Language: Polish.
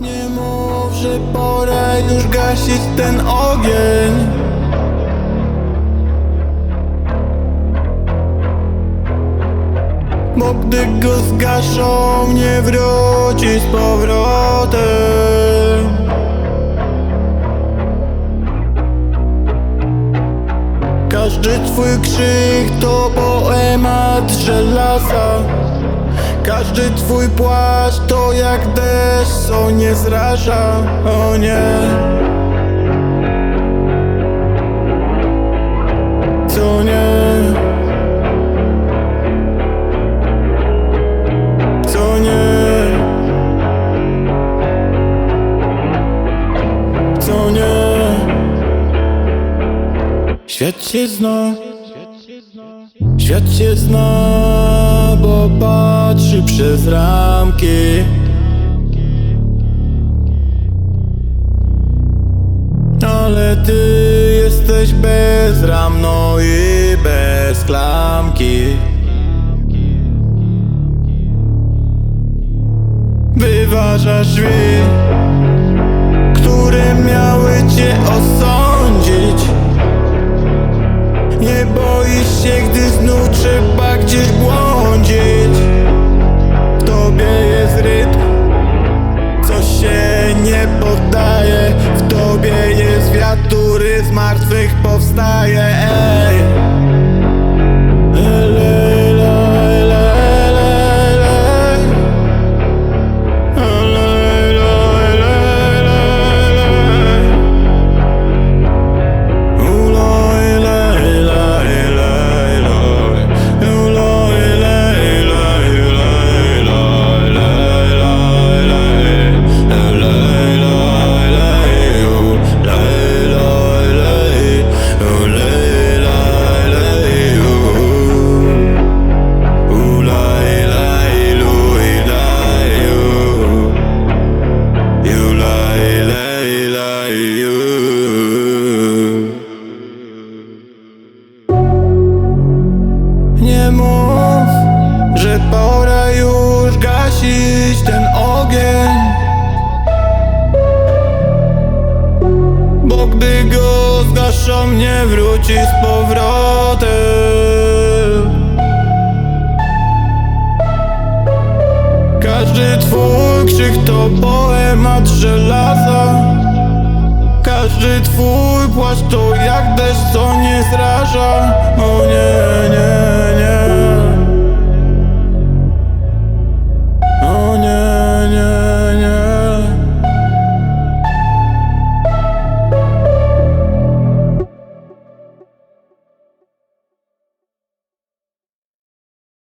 Nie mów, że pora już gasić ten ogień. Bo gdy go zgaszą, nie wróci z powrotem. Każdy twój krzyk to poemat żelaza Każdy twój płaszcz to jak deszcz, co nie zraża O nie. Co nie. Co nie. Co nie. Świat się zna. Świat się zna, bo patrzy przez ramki. Ale ty jesteś bezramno i bez klamki. Wyważasz drzwi, które miały cię osądzić. Nie boisz się, gdy znów trzeba gdzieś martwych powstaje Ej. Nie mów, że pora już gasić ten ogień. Bo gdy go zgaszą, nie wróci z powrotem. Każdy twój krzyk to poemat żelaza. Każdy twój płaszcz to